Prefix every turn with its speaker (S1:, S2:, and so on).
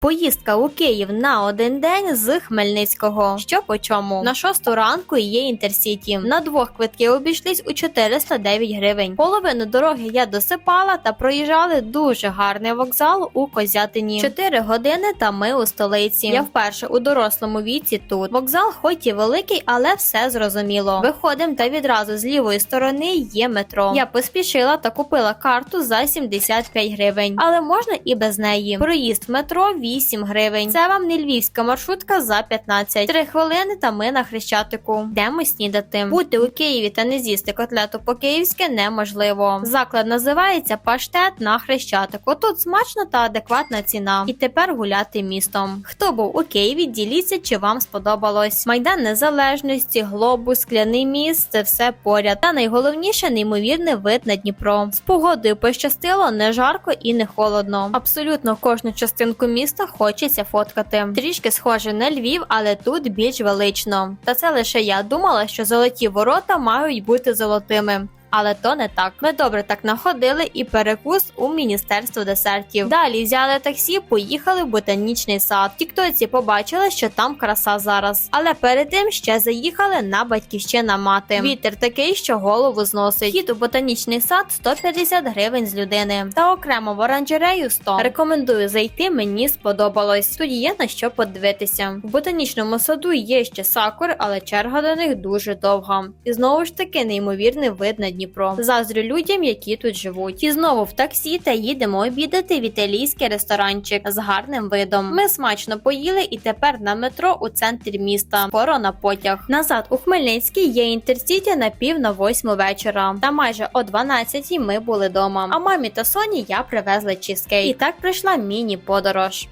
S1: Поїздка у Київ на один день з Хмельницького. Що по чому? На шосту ранку є інтерсіті. На двох квитки обійшлись у 409 гривень. Половину дороги я досипала та проїжджали дуже гарний вокзал у Козятині. 4 години та ми у столиці. Я вперше у дорослому віці тут. Вокзал, хоч і великий, але все зрозуміло. Виходимо та відразу з лівої сторони є метро. Я поспішила та купила карту за 75 гривень, але можна і без неї. Проїзд метро 8 гривень. Це вам не львівська маршрутка за 15. 3 хвилини та ми на хрещатику. Йдемо снідати. Бути у Києві та не з'їсти котлету по-київськи неможливо. Заклад називається паштет на хрещатику. Тут смачно та адекватна ціна. І тепер гуляти містом. Хто був у Києві? Діліться, чи вам сподобалось. Майдан Незалежності, глобус, скляний міст це все поряд. Та найголовніше неймовірний вид на Дніпро. З погодою пощастило, не жарко і не холодно. Абсолютно кожну частинку міста хочеться фоткати. Трішки схоже на Львів, але тут більш велично. Та це лише я думала, що золоті ворота мають бути золотими. Але то не так. Ми добре так находили і перекус у міністерство десертів. Далі взяли таксі, поїхали в ботанічний сад. Тіктоці побачили, що там краса зараз. Але перед тим ще заїхали на батьківщина мати. Вітер такий, що голову зносить. Хід у ботанічний сад 150 гривень з людини. Та окремо в оранжерею 100. Рекомендую зайти, мені сподобалось. Тут є на що подивитися. В ботанічному саду є ще сакури, але черга до них дуже довга. І знову ж таки неймовірний вид на Дніпро. Заздрю людям, які тут живуть. І знову в таксі та їдемо обідати в італійський ресторанчик з гарним видом. Ми смачно поїли і тепер на метро у центрі міста. Скоро на потяг. Назад у Хмельницький є інтерсіті на пів на восьму вечора. Та майже о 12 ми були дома. А мамі та Соні я привезла чизкейк. І так пройшла міні-подорож.